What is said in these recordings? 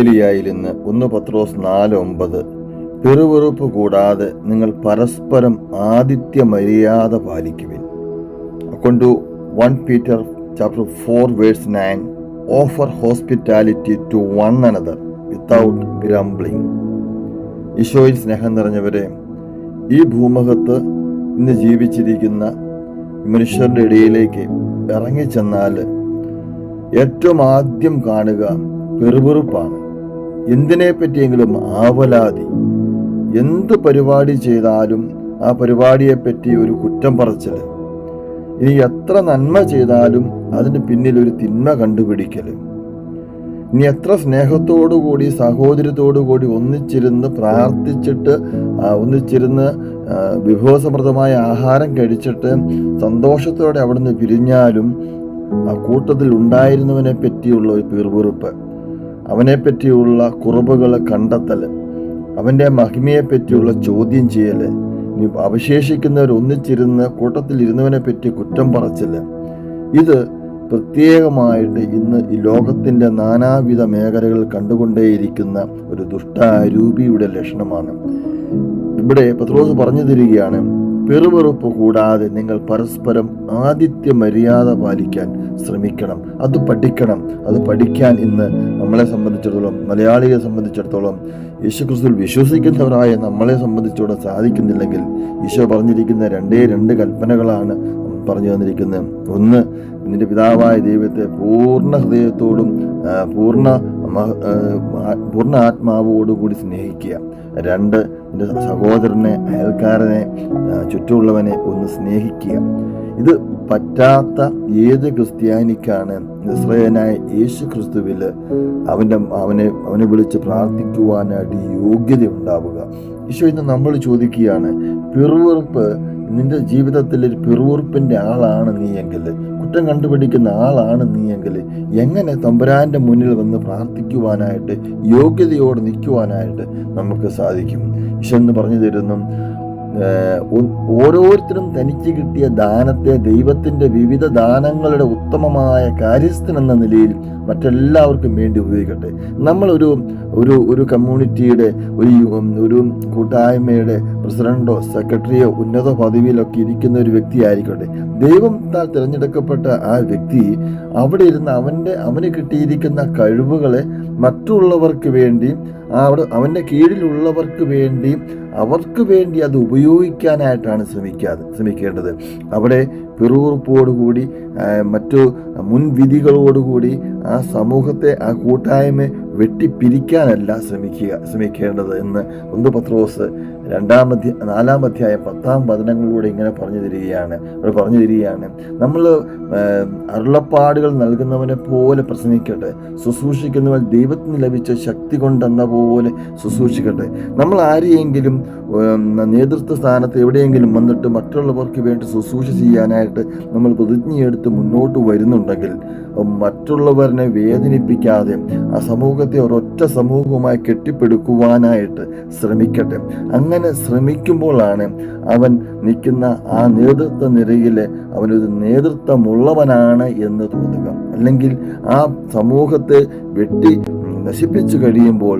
ിലിയായിരുന്ന് ഒന്ന് പത്രോസ് നാല് ഒമ്പത്. പെറുവെറുപ്പ് കൂടാതെ നിങ്ങൾ പരസ്പരം ആദിത്യ മര്യാദ പാലിക്കുവിൻ. അക്കൊണ്ടു one Peter chapter four verse nine offer hospitality to one another without grumbling ഈശോയിൽ സ്നേഹം നിറഞ്ഞവരെ ഈ ഭൂമുഖത്ത് ഇന്ന് ജീവിച്ചിരിക്കുന്ന മനുഷ്യരുടെ ഇടയിലേക്ക് ഇറങ്ങിച്ചെന്നാൽ ഏറ്റവും ആദ്യം കാണുക പെറുപെറുപ്പാണ്. എന്തിനെ പറ്റിയെങ്കിലും ആവലാതി. എന്ത് പരിപാടി ചെയ്താലും ആ പരിപാടിയെപ്പറ്റി ഒരു കുറ്റം പറച്ചൽ ഇനി എത്ര നന്മ ചെയ്താലും അതിന് പിന്നിൽ ഒരു തിന്മ കണ്ടുപിടിക്കൽ ഇനി എത്ര സ്നേഹത്തോടുകൂടി സഹോദര്യത്തോടുകൂടി ഒന്നിച്ചിരുന്ന് പ്രാർത്ഥിച്ചിട്ട് ഒന്നിച്ചിരുന്ന് വിഭവസമൃദ്ധമായ ആഹാരം കഴിച്ചിട്ട് സന്തോഷത്തോടെ അവിടുന്ന് പിരിഞ്ഞാലും ആ കൂട്ടത്തിൽ ഉണ്ടായിരുന്നവനെ പറ്റിയുള്ള ഒരു പിറുപിറുപ്പ്. അവനെ പറ്റിയുള്ള കുറവുകൾ കണ്ടെത്തൽ അവന്റെ മഹിമയെപ്പറ്റിയുള്ള ചോദ്യം ചെയ്യൽ ഇനി അവശേഷിക്കുന്നവർ ഒന്നിച്ചിരുന്ന് കൂട്ടത്തിൽ ഇരുന്നവനെ പറ്റി കുറ്റം പറച്ചൽ ഇത് പ്രത്യേകമായിട്ട് ഇന്ന് ഈ ലോകത്തിന്റെ നാനാവിധ മേഖലകൾ കണ്ടുകൊണ്ടേയിരിക്കുന്ന ഒരു ദുഷ്ടാരൂപിയുടെ ലക്ഷണമാണ്. ഇവിടെ പത്രോസ് പറഞ്ഞു തരികയാണ് പെറുപെറുപ്പ് കൂടാതെ നിങ്ങൾ പരസ്പരം ആദിത്യ മര്യാദ പാലിക്കാൻ ശ്രമിക്കണം അത് പഠിക്കണം അത് പഠിക്കാൻ ഇന്ന് നമ്മളെ സംബന്ധിച്ചിടത്തോളം മലയാളിയെ സംബന്ധിച്ചിടത്തോളം യേശുക്രിസ്തുവിൽ വിശ്വസിക്കുന്നവരായ നമ്മളെ സംബന്ധിച്ചിടത്തോളം സാധിക്കുന്നില്ലെങ്കിൽ ഈശോ പറഞ്ഞിരിക്കുന്ന രണ്ടേ രണ്ട് കൽപ്പനകളാണ് പറഞ്ഞു തന്നിരിക്കുന്നത്. ഒന്ന് നിന്റെ പിതാവായ ദൈവത്തെ പൂർണ ഹൃദയത്തോടും പൂർണ പൂർണ ആത്മാവോടുകൂടി സ്നേഹിക്കുക. രണ്ട് എന്റെ സഹോദരനെ അയൽക്കാരനെ ചുറ്റുമുള്ളവനെ ഒന്ന് സ്നേഹിക്കുക. ഇത് പറ്റാത്ത ഏത് ക്രിസ്ത്യാനിക്കാണ് ഇസ്രയേനായ യേശു ക്രിസ്തുവിൽ അവന്റെ അവനെ അവനെ വിളിച്ച് പ്രാർത്ഥിക്കുവാനായിട്ട് യോഗ്യത ഉണ്ടാവുക. ഈശോ ഇന്ന് നമ്മൾ ചോദിക്കുകയാണ് പിറുവിറുപ്പ് നിന്റെ ജീവിതത്തിൽ ഒരു പിറുവിറുപ്പിന്റെ ആളാണ് നീ എങ്കിൽ കുറ്റം കണ്ടുപിടിക്കുന്ന ആളാണ് നീ എങ്കിൽ എങ്ങനെ തമ്പുരാന്റെ മുന്നിൽ വന്ന് പ്രാർത്ഥിക്കുവാനായിട്ട് യോഗ്യതയോടെ നിൽക്കുവാനായിട്ട് നമുക്ക് സാധിക്കും. ഈശോ എന്ന് പറഞ്ഞു തരുന്നു ഓരോരുത്തരും തനിക്ക് കിട്ടിയ ദാനത്തെ ദൈവത്തിന്റെ വിവിധ ദാനങ്ങളുടെ ഉത്തമമായ കാര്യസ്ഥൻ എന്ന നിലയിൽ മറ്റെല്ലാവർക്കും വേണ്ടി ഉപയോഗിക്കട്ടെ. നമ്മളൊരു ഒരു ഒരു കമ്മ്യൂണിറ്റിയുടെ ഒരു ഒരു കൂട്ടായ്മയുടെ പ്രസിഡന്റോ സെക്രട്ടറിയോ ഉന്നത പദവിയിലൊക്കെ ഇരിക്കുന്ന ഒരു വ്യക്തി ആയിരിക്കട്ടെ ദൈവം താൽ തിരഞ്ഞെടുക്കപ്പെട്ട ആ വ്യക്തി അവിടെ ഇരുന്ന് അവന്റെ അവന് കിട്ടിയിരിക്കുന്ന കഴിവുകളെ മറ്റുള്ളവർക്ക് വേണ്ടി അവിടെ അവന്റെ കീഴിലുള്ളവർക്ക് വേണ്ടി അവർക്ക് വേണ്ടി അത് ഉപയോഗിക്കാനായിട്ടാണ് ശ്രമിക്കാതെ ശ്രമിക്കേണ്ടത്. അവിടെ പിറുപിറുപ്പോടുകൂടി ആ, മറ്റു മുൻവിധികളോടുകൂടി ആ സമൂഹത്തെ ആ കൂട്ടായ്മ വെട്ടിപ്പിരിക്കാനല്ല ശ്രമിക്കുക ശ്രമിക്കേണ്ടത് എന്ന് ഒന്ന് പത്രോസ് രണ്ടാം അധ്യ നാലാം അധ്യായം പത്താം വചനങ്ങളിലൂടെ ഇങ്ങനെ പറഞ്ഞു തരികയാണ് അവർ പറഞ്ഞു തരികയാണ്. നമ്മൾ അരുളപ്പാടുകൾ നൽകുന്നവനെ പോലെ പ്രസംഗിക്കട്ടെ. ശുശ്രൂഷിക്കുന്നവൻ ദൈവത്തിന് ലഭിച്ച ശക്തി കൊണ്ടെന്ന പോലെ ശുശ്രൂഷിക്കട്ടെ. നമ്മൾ ആരെയെങ്കിലും നേതൃത്വ സ്ഥാനത്ത് എവിടെയെങ്കിലും വന്നിട്ട് മറ്റുള്ളവർക്ക് വേണ്ടി ശുശ്രൂഷ ചെയ്യാനായിട്ട് നമ്മൾ പ്രതിജ്ഞയെടുത്ത് മുന്നോട്ട് വരുന്നുണ്ടെങ്കിൽ മറ്റുള്ളവരെ വേദനിപ്പിക്കാതെ ആ സമൂഹത്തെ ഒരൊറ്റ സമൂഹവുമായി കെട്ടിപ്പടുക്കുവാനായിട്ട് ശ്രമിക്കട്ടെ. അങ്ങനെ ശ്രമിക്കുമ്പോഴാണ് അവൻ നിൽക്കുന്ന ആ നേതൃത്വ നിരയിൽ അവനൊരു നേതൃത്വമുള്ളവനാണ് എന്ന് തോന്നുക. അല്ലെങ്കിൽ ആ സമൂഹത്തെ വെട്ടി നശിപ്പിച്ചു കഴിയുമ്പോൾ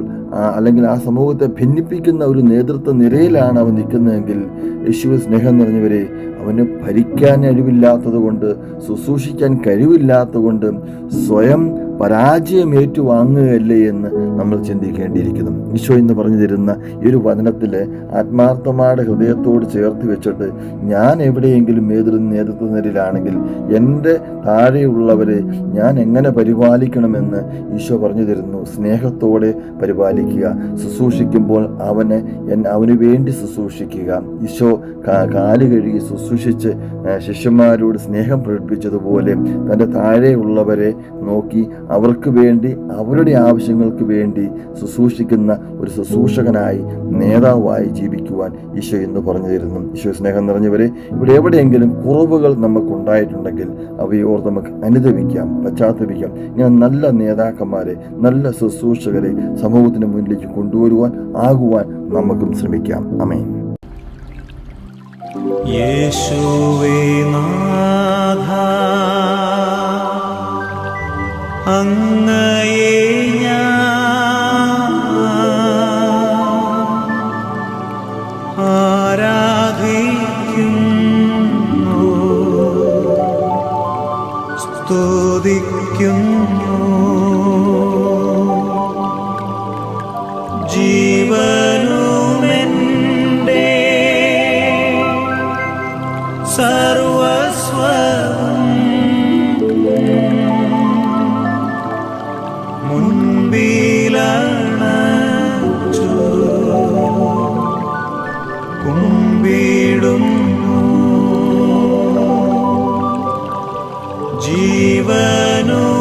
അല്ലെങ്കിൽ ആ സമൂഹത്തെ ഭിന്നിപ്പിക്കുന്ന ഒരു നേതൃത്വ നിരയിലാണ് അവൻ നിൽക്കുന്നതെങ്കിൽ യേശുവ സ്നേഹം നിറഞ്ഞവരെ അവന് ഭരിക്കാൻ കഴിവില്ലാത്തത് കൊണ്ട് ശുശ്രൂഷിക്കാൻ കഴിവില്ലാത്തത് കൊണ്ട് സ്വയം പരാജയം ഏറ്റുവാങ്ങുകയല്ലേ എന്ന് നമ്മൾ ചിന്തിക്കേണ്ടിയിരിക്കുന്നു. ഈശോ എന്ന് പറഞ്ഞു തരുന്ന ഈ ഒരു വചനത്തിൽ ആത്മാർത്ഥമായ ഹൃദയത്തോട് ചേർത്ത് വെച്ചിട്ട് ഞാൻ എവിടെയെങ്കിലും ഏതൊരു നേതൃത്വ നിരയിലാണെങ്കിൽ എന്റെ താഴെയുള്ളവരെ ഞാൻ എങ്ങനെ പരിപാലിക്കണമെന്ന് ഈശോ പറഞ്ഞു തരുന്നു. സ്നേഹത്തോടെ പരിപാലിക്കുക ശുശ്രൂഷിക്കുമ്പോൾ അവന് അവന് വേണ്ടി ശുശ്രൂഷിക്കുക. ഈശോ കാൽ കഴുകി ശുശ്രൂഷിച്ച് ശിഷ്യന്മാരോട് സ്നേഹം പ്രകടിപ്പിച്ചതുപോലെ തന്റെ താഴെയുള്ളവരെ നോക്കി അവർക്ക് വേണ്ടി അവരുടെ ആവശ്യങ്ങൾക്ക് വേണ്ടി ശുശ്രൂഷിക്കുന്ന ഒരു ശുശ്രൂഷകനായി നേതാവായി ജീവിക്കുവാൻ ഈശോ എന്ന് പറഞ്ഞു തരുന്നു. ഈശോ സ്നേഹം നിറഞ്ഞവരെ ഇവിടെ എവിടെയെങ്കിലും കുറവുകൾ നമുക്കുണ്ടായിട്ടുണ്ടെങ്കിൽ അവയോർ നമുക്ക് അനുദവിക്കാം പശ്ചാത്തപിക്കാം. ഇങ്ങനെ നല്ല നേതാക്കന്മാരെ നല്ല ശുശ്രൂഷകരെ സമൂഹത്തിന് മുന്നിലേക്ക് കൊണ്ടുവരുവാൻ ആകുവാൻ നമുക്കും ശ്രമിക്കാം. അമേ യേശുവേ അങ്ങയെ ആരാധിക്കുന്നു സ്തുതിക്കുന്നു. जीवनो